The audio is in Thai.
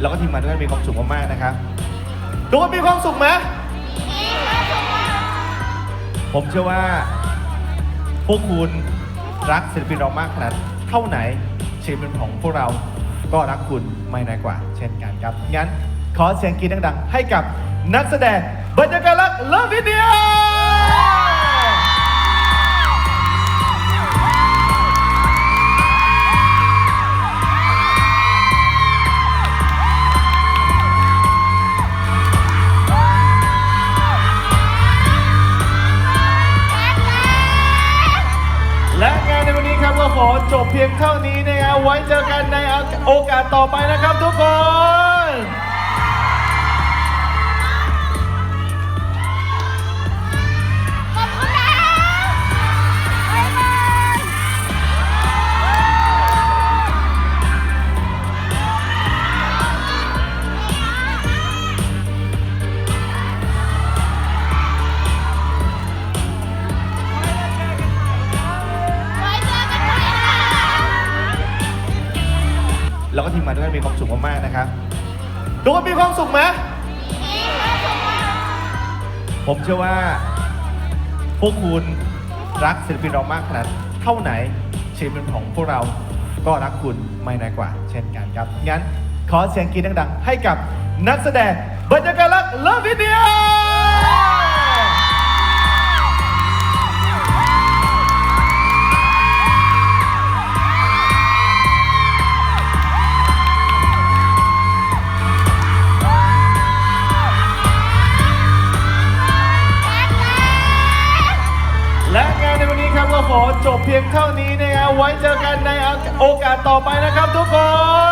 แล้วก็ทีมงานทุกท่านมีความสุขมากๆนะครับทุกคนมีความสุขไหมผมเชื่อว่า พวกคุณรักศิลปินเรามากขนาดเท่าไหนศิลปินของพวกเราก็รักคุณไม่น้อยกว่า เช่นกันครับ งั้นขอเสียงกรีดดังๆ ให้กับนักแสดงบรรยากาศรักเลิฟวิดีโอ จบเพียงเท่านี้นะครับไว้เจอกันในโอกาสต่อไปนะครับทุกคน แล้วก็ทีมงานทุกท่านมีความสุขมากๆนะครับทุกคนมีความสุขไหมผมเชื่อว่า พวกคุณรักศิลปินเรามากขนาดเท่าไหนศิลปินของพวกเราก็รักคุณไม่น้อยกว่า เช่นกันครับ งั้นขอเสียงกรีดดังๆ ให้กับนักแสดงบรรยากาศรักเลิฟวิดีโอ และงานในวันนี้ครับก็ขอจบเพียงเท่านี้นะครับไว้เจอกันในโอกาสต่อไปนะครับทุกคน